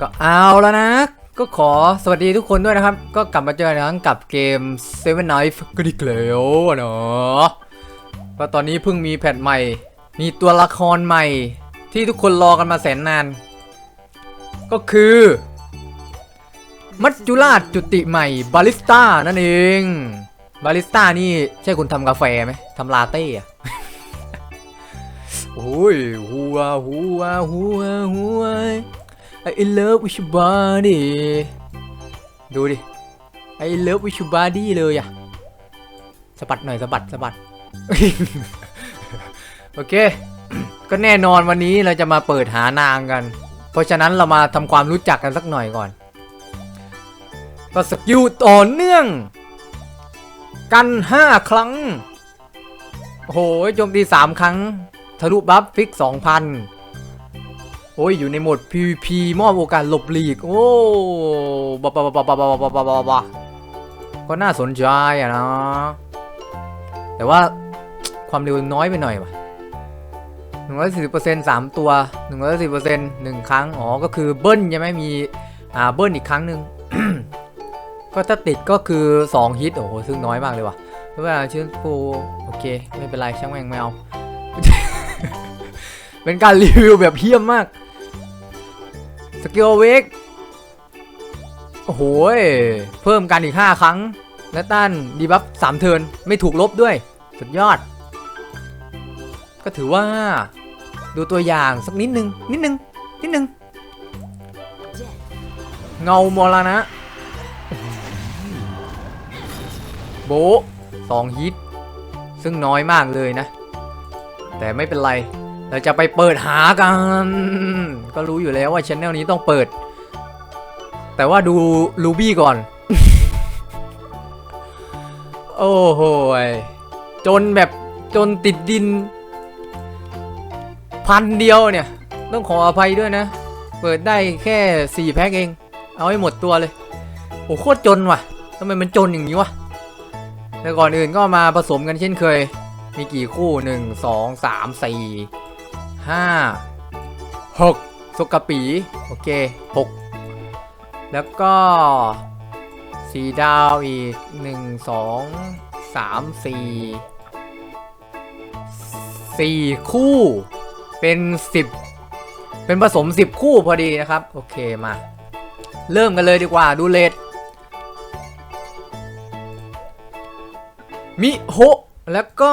ก็เอาแล้วนะ ก็ขอสวัสดีทุกคนด้วยนะครับ ก็กลับมาเจอกันกับเกม Seven Knife ก็ดีแล้วเนาะก็ตอนนี้เพิ่งมีแพทใหม่ มีตัวละครใหม่ ที่ทุกคนรอกันมาแสนนาน ก็คือ มัจจุราชจุติใหม่บาลิสต้านั่นเอง บาลิสต้านี่ใช่คุณทำกาแฟไหมทำลาเต้อะโอ้ยหัวหัวหัวหัว I love with your body ดูดิ I love with your body เลยอะสะบัดหน่อยสะบัดสะบัด โอเค ก็แน่นอนวันนี้เราจะมาเปิดหานางกัน เพราะฉะนั้นเรามาทำความรู้จักกันสักหน่อยก่อนก็สกิลต่อเนื่อง กัน 5 ครั้ง โอ้โหโจมตี 3 ครั้ง ทะลุบัฟฟิก 2,000 โอ้ยอยู่ในโหมด PVP มอบโอกาสหลบหลีก โอ้บะบะบะบะบะบะบะบะบะบะก็น่าสนใจอะนะ แต่ว่าความเร็วน้อยไปหน่อยว่ะ140% 3ตัว140% 1ครั้ง อ๋อ ก็คือเบิ้ลยังไม่มี อ่า เบิ้ลอีกครั้งหนึ่ง ก็ถ้าติดก็คือ2ฮิต โอ้โห ซึ่งน้อยมากเลยว่ะเพราะว่าชื่อฟูโอเค ไม่เป็นไร ช่างแม่งไม่เอา เป็นการรีวิวแบบเฮี้ยมมาก สกิลเวกโอ้โหเพิ่มการอีก 5 ครั้ง และต้านดีบัฟ3เทิร์นไม่ถูกลบด้วย สุดยอด ก็ถือว่า ดูตัวอย่างสักนิดนึง นิดนึง นิดนึง เงามรณะโบสองฮิต ซึ่งน้อยมากเลยนะ แต่ไม่เป็นไร เราจะไปเปิดหากัน ก็รู้อยู่แล้วว่าช anel นี้ต้องเปิด แต่ว่าดูลูบี้ก่อน โอ้โหจนแบบจนติดดิน พันเดียวเนี่ย ต้องขออภัยด้วยนะ เปิดได้แค่ 4 แพ็คเอง เอาให้หมดตัวเลย โอ้โคตรจนว่ะทำไมมันจนอย่างนี้วะแต่ก่อนอื่นก็มาผสมกันเช่นเคย มีกี่คู่ 1 2 3 4 5 6สกกปี โอเค 6 แล้วก็สีดาวอีก 1 2 3 4 4 คู่ เป็น 10 เป็นผสม 10 คู่พอดีนะครับ โอเค มา เริ่มกันเลยดีกว่า ดูเลทมิโฮแล้วก็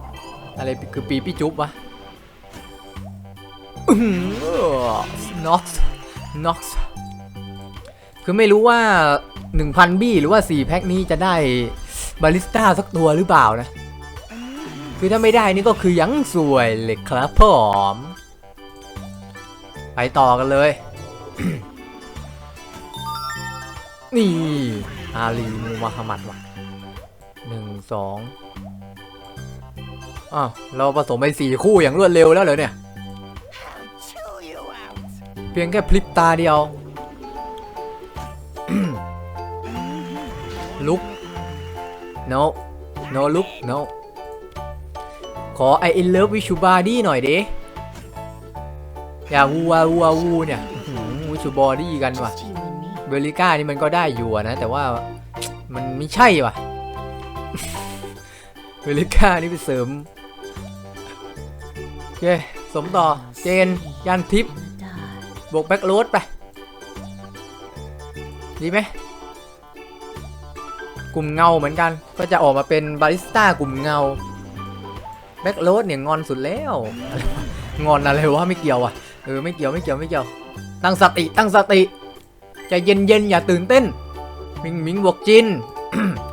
อะไรคือปีปี้จุ๊บวะน็อกซ์น็อกซ์คือไม่รู้ว่า 1,000 บี้หรือว่า 4 แพ็คนี้จะได้บาลิสต้าสักตัวหรือเปล่านะ คือถ้าไม่ได้นี่ก็คือยังสวยเลยครับผมไปต่อกันเลย นี่ อาลีมูมาฮามัดว่ะหนึ่งสอง อ้าวเราผสมไปสี่คู่อย่างรวดเร็วแล้วเหรอเนี่ย เพียงแค่พลิกตาเดียว ลุก no no ลุก no ขอ I in love with you body หน่อยดิอย่าวูวาวูวาวูเนี่ยวิชูบอดี้กันว่ะเบลิก้านี่มันก็ได้อยู่นะ แต่ว่ามันไม่ใช่ว่ะเบลิก้านี่ไปเสริม เค สมต่อ เจน ยันทิปบวกแบ็กโรดไป ดีไหม กลุ่มเงาเหมือนกัน ก็จะออกมาเป็นบาริสต้ากลุ่มเงา แบ็กโรดเนี่ยงอนสุดแล้ว งอนอะไรวะไม่เกี่ยวอะ เออไม่เกี่ยวไม่เกี่ยวไม่เกี่ยว ตั้งสติตั้งสติใจเย็นๆอย่าตื่นเต้น มิงมิงบวกจิน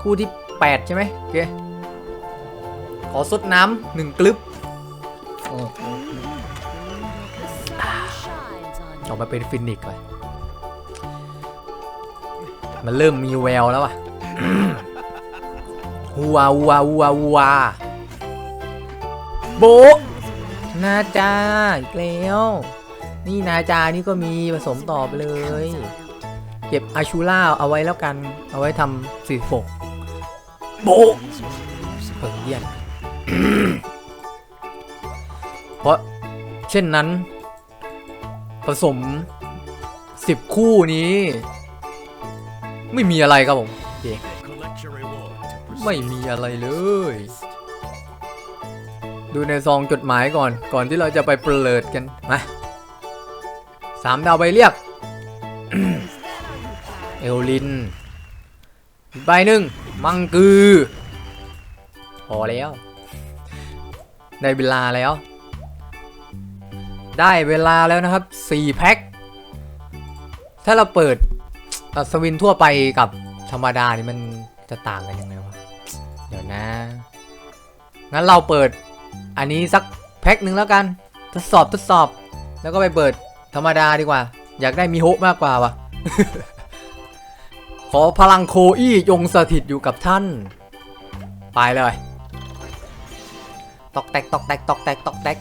คู่ที่ 8 ใช่ไหมโอเค ขอซดน้ำหนึ่งกลึบ ออกมาเป็นฟินิกส์เลยมันเริ่มมีแววแล้วว่ะฮัวฮัวฮัวฮัวโบนาจาอีกแล้ว นี่นาจานี่ก็มีผสมต่อไปเลย เก็บอาชูล่าเอาไว้แล้วกัน เอาไว้ทำสีฟกโบเปิงเยี่ยน ราะเช่นนั้น ผสมสิบคู่นี้ ไม่มีอะไรครับผมไม่มีอะไรเลย ดูในซองจดหมายก่อน ก่อนที่เราจะไปเปลิดกันมาสามดาวใบเรียก เอลลินใบหนึ่ง มังกือ พอแล้ว ได้เวลาแล้ว ได้เวลาแล้วนะครับ 4 แพ็ค ถ้าเราเปิดสวินทั่วไปกับธรรมดานี่มันจะต่างกันยังไงวะ เดี๋ยวนะ งั้นเราเปิดอันนี้สักแพ็คหนึ่งแล้วกัน ทดสอบทดสอบ แล้วก็ไปเปิดธรรมดาดีกว่า อยากได้มีโฮมากกว่าวะขอพลังโคอี้จงสถิตอยู่กับท่าน ไปเลย ตอกแตกตอกแตกตอกแตกตอกแตก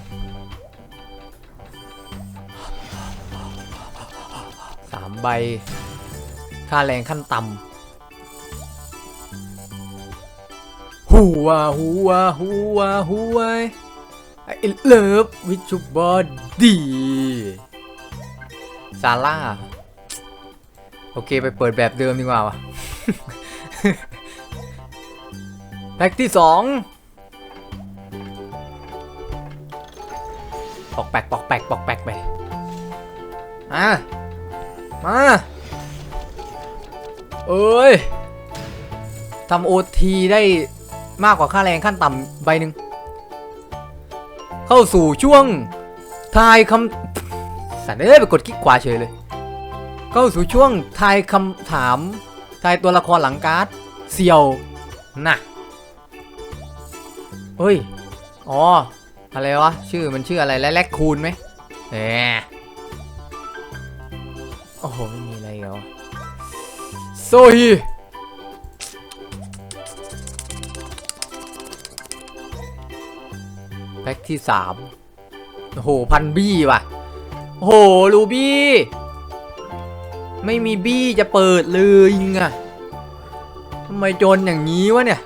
ใบ ค่าแรงขั้นต่ำหัวหัวหัวหัวไอ้เลิฟวิชุบอดีซาร่า โอเคไปเปิดแบบเดิมดีกว่าวะแพ็กที่สองปอกแปกปอกแปกปอกแปกไป อะ มาเอ้ยทำโอทีได้มากกว่าค่าแรงขั้นต่ำใบหนึ่งเข้าสู่ช่วงทายคำสันเอ้ยไปกดคลิกขวาเฉยเลย เข้าสู่ช่วงทายคำถาม ทายตัวละครหลังการ์ดเซียวนะเฮ้ย อ๋อ อะไรวะ ชื่อมันชื่ออะไรและแลกคูณไหมแหม โอ้โห ไม่มีอะไรเหรอโซฮีแพ็กที่สามโอ้โห พันบี้ว่ะ โอ้โห ลูบี้ ไม่มีบี้จะเปิดเลยยิงอะทำไมจนอย่างนี้วะเนี่ย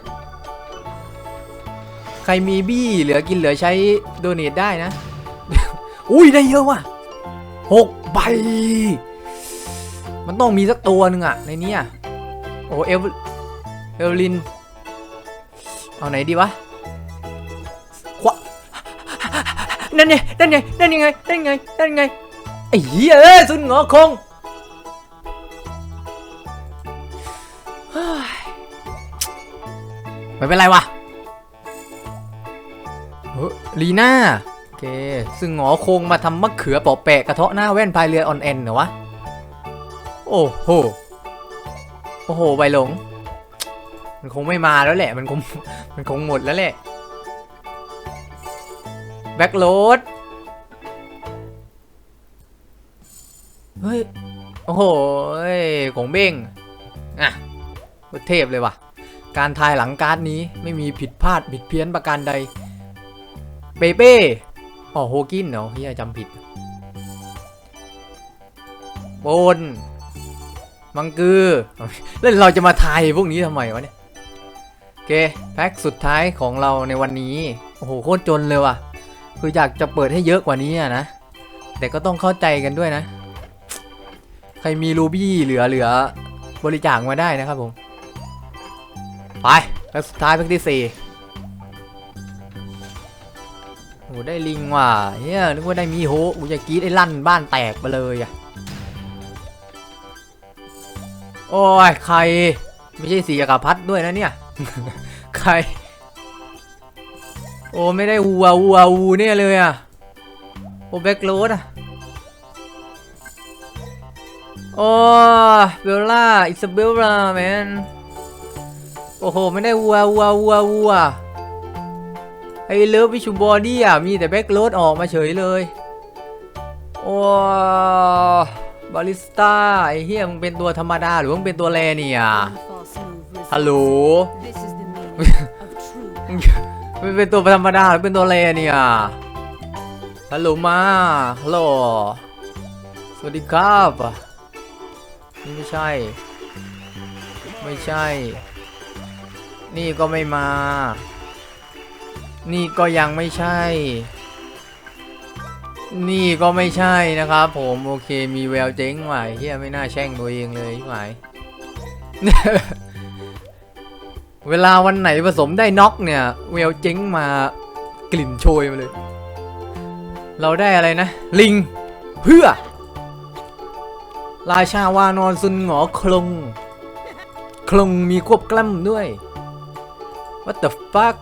ใครมีบี้เหลือกินเหลือใช้โดเนทได้นะ อุ้ยได้เยอะว่ะหกใบ มันต้องมีสักตัวหนึ่งอะในนี้ยโอ้เอลเอลลิน เอาไหนดีวะขวานั่นไงนั่นไงนั่นยังไงนั่นไงนั่นไงไอ้เหี้ยเอ้ยสุนงอคงไม่เป็นไรวะลีน่า โอเค ซึ่งหงอคงมาทำมะเขือเปาะแปะกระเทาะหน้าแว่นพายเรือออนแอนเหรอวะ โอ้โห โอ้โหใบหลง มันคงไม่มาแล้วแหละ มันคง มันคงหมดแล้วแหละ แบ็คโหลด เฮ้ย โอ้โหของเบ้ง อะเทพเลยว่ะ การทายหลังการ์ดนี้ไม่มีผิดพลาดผิดเพี้ยนประการใด เปเป้อ๋อโฮกินเนาะเฮียจำผิดโบน มังกือแล้วเราจะมาทายพวกนี้ทำไมวะเนี่ยโอเคแพ็คสุดท้ายของเราในวันนี้ โอ้โหโคตรจนเลยว่ะ คืออยากจะเปิดให้เยอะกว่านี้อะนะ แต่ก็ต้องเข้าใจกันด้วยนะ ใครมีรูบี้เหลือเหลือบริจาคมาได้นะครับผม ไปแพ็คสุดท้ายแพ็คที่สี่โอ้ได้ลิงว่ะเฮียนึกว่าได้มีโฮกูจะกรีดไอ้ลั่นบ้านแตกไปเลยอะ โอ้ยใคร ไม่ใช่สีจักรพัดด้วยนะเนี่ย ใคร โอ้ไม่ได้อูอาอูอาอูเนี่ยเลยอะ โอ้แบ็กโรดอะ โอ้เบลล่าอิซาเบลล่าแมนโอ้โห ไม่ได้อูอาอูอาอูอาอูอะไอเลิฟวิชูบอดี้อะ มีแต่แบ็กโรดออกมาเฉยเลย โอ้ บาริสต้าไอ้เฮียมึงเป็นตัวธรรมดาหรือมึงเป็นตัวแรเนี่ยฮัลโหลมึงเป็นตัวธรรมดาหรือเป็นตัวแรเนี่ยฮัลโหลมาฮัลโหลสวัสดีครับนี่ไม่ใช่ ไม่ใช่ นี่ก็ไม่มา นี่ก็ยังไม่ใช่ นี่ก็ไม่ใช่นะครับ ผมโอเคมีแววเจ๊งว่ะเฮียไม่น่าแช่งตัวเองเลยใช่ไหมเวลาวันไหนผสมได้น็อกเนี่ยแววเจ๊งมากลิ่นโชยมาเลย เราได้อะไรนะ ลิง เพื่อ ราชาวานอนซุนหงอคลง คลงมีควบกล้ำด้วย What the fuck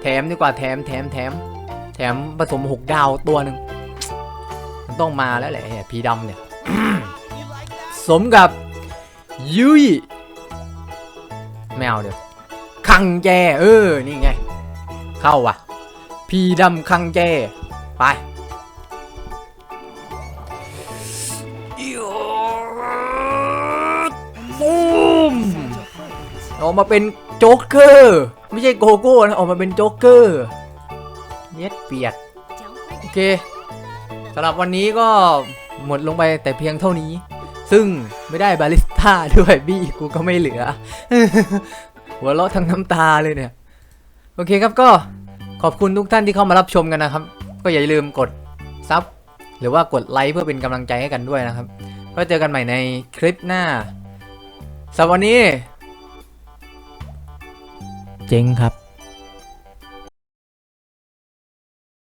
แถมดีกว่าแถมแถมแถม แถมผสมหกดาวตัวหนึ่งมันต้องมาแล้วแหละผีดำเนี่ย สมกับยุยไม่เอาเดี๋ยวคังแจเออ นี่ไง เข้าว่ะ พีดำคังแจไปบูมออกมาเป็นโจ๊กเกอร์ ไม่ใช่โกโก้นะ ออกมาเป็นโจ๊กเกอร์ เย็ดเปียดโอเคสำหรับวันนี้ก็หมดลงไปแต่เพียงเท่านี้ ซึ่งไม่ได้บาริสต้าด้วยบี้กูก็ไม่เหลือ หัวเราะทั้งน้ำตาเลยเนี่ย โอเคครับก็ขอบคุณทุกท่านที่เข้ามารับชมกันนะครับ ก็อย่าลืมกดซับหรือว่ากดไลค์เพื่อเป็นกำลังใจให้กันด้วยนะครับก็เจอกันใหม่ในคลิปหน้าสำหรับวันนี้ เจ๊งครับ